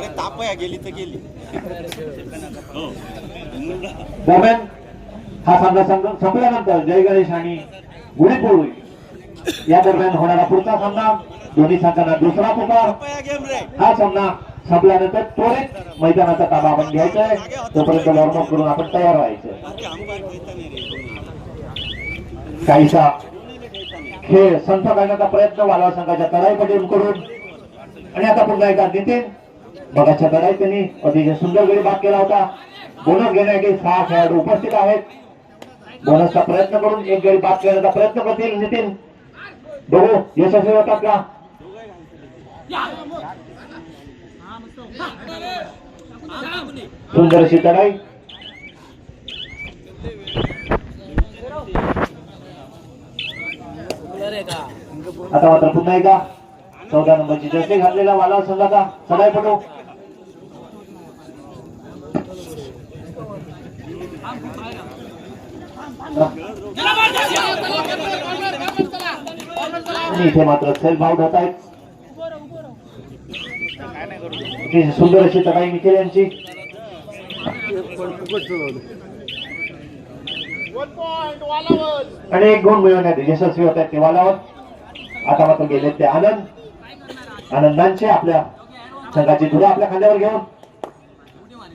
अरे तापया गेली तर गेली. हो. दरम्यान हा सामना संपल्यानंतर जय गणेश आणि गुढीपोळी या दरम्यान होणारा पुढचा सामना दोन्ही संघांना दुसरा पुकार हा सामना संपल्यानंतर त्वरित मैदानाचा ताबा आपण घ्यायचा आहे. तोपर्यंत वॉर्मअप करून आपण तयार व्हायचं काहीसा खेळ संथ करण्याचा प्रयत्न वाला संघाच्या तडाईपटील करून. आणि आता पुन्हा एकदा नितीन बघाच्या तडाई त्यांनी अतिशय सुंदर वेळी बाद केला होता. बोनस घेण्यासाठी सहा खेळाडू उपस्थित आहेत. बोनसचा प्रयत्न करून एक गडी बाद करण्याचा प्रयत्न करतील नितीन. बघू यशस्वी होतात का? सुंदर अशी तडाई. आता मात्र पुन्हा एकदा चौदा नंबरची जर्सी घातलेला वाला संघाचा सदाय पटो इथे मात्र सेल्फ आउट होत आहेत. सुंदर अशी तबाई मिखेल यांची. आणि एक गुण मिळवण्यात यशस्वी होत आहेत ते वालावर. आता मात्र गेले ते आनंद. आनंदांचे आपल्या संघाची धुरा आपल्या खांद्यावर घेऊन.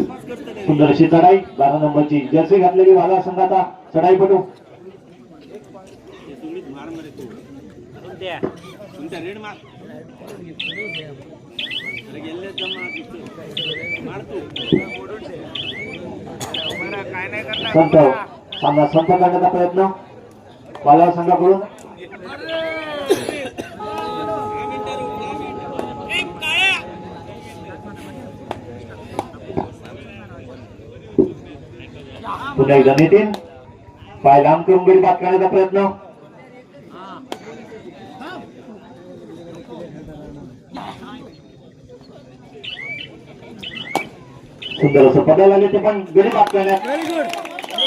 सुंदरशी चढाई बारा नंबरची. जर्सी घातलेली वाला संघाचा चढाईपटू. संत सामना संत करण्याचा प्रयत्न. वाला संघाकडून. पुन्हा एकदा नितीन पाय लांब करून गडी बाद करण्याचा प्रयत्न. सुंदर असं पदायला आले ते पण गडी बाद करण्यात.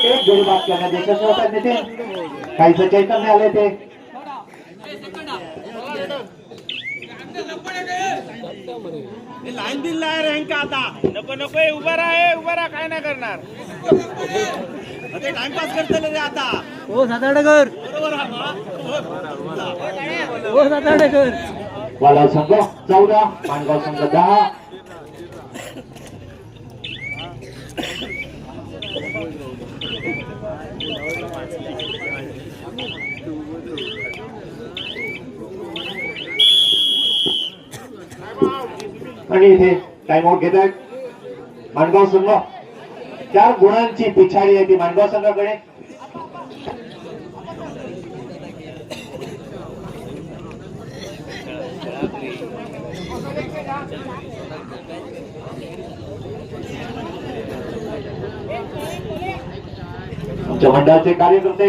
एक गडी बाद करण्यात यशस्वी होतात नितीन काहीच चैतन्य आले ते. लाईन दिला आहे रँक आता. नको नको उभा राहा उभा राहा काय नाही करणार. टाइमपास करतले रे आता. हो सातारकर बरोबर हा वाला संघ चौदा. माणगाव संघ दहा. आणि इथे टाइम आउट घेत आहेत माणगाव संघ चार गुणांची पिछाडी आहे ती माणगाव संघाकडे. आमच्या मंडळाचे कार्यकर्ते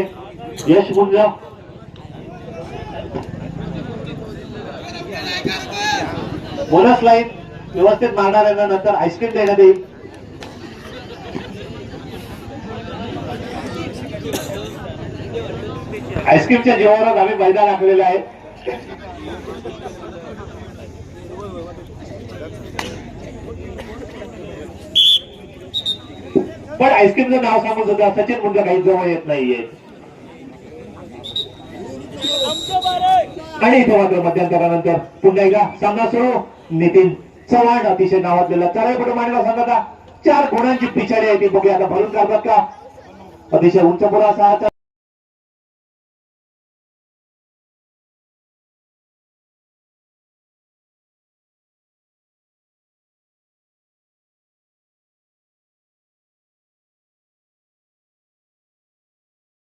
यश मुंज बोनस लाईन व्यवस्थित मारणाऱ्यांना नंतर आईस्क्रीम देण्यात येईल आईस्क्रीमच्या जीवावरच आम्ही मैदान आखलेलं आहे. पण आईस्क्रीमचं नाव सांगून सुद्धा सचिन मुंडे काही जवळ येत नाहीये. आणि इथे मात्र मध्यंतरानंतर पुन्हा एकदा सामना सुरू. नितीन चव्हाण अतिशय नावाजलेला चढाईपटू मांडला संघाचा. चार गुणांची पिछाडी आहे ती. बघूया आता भरून काढतात का? अतिशय उंच पुरा असा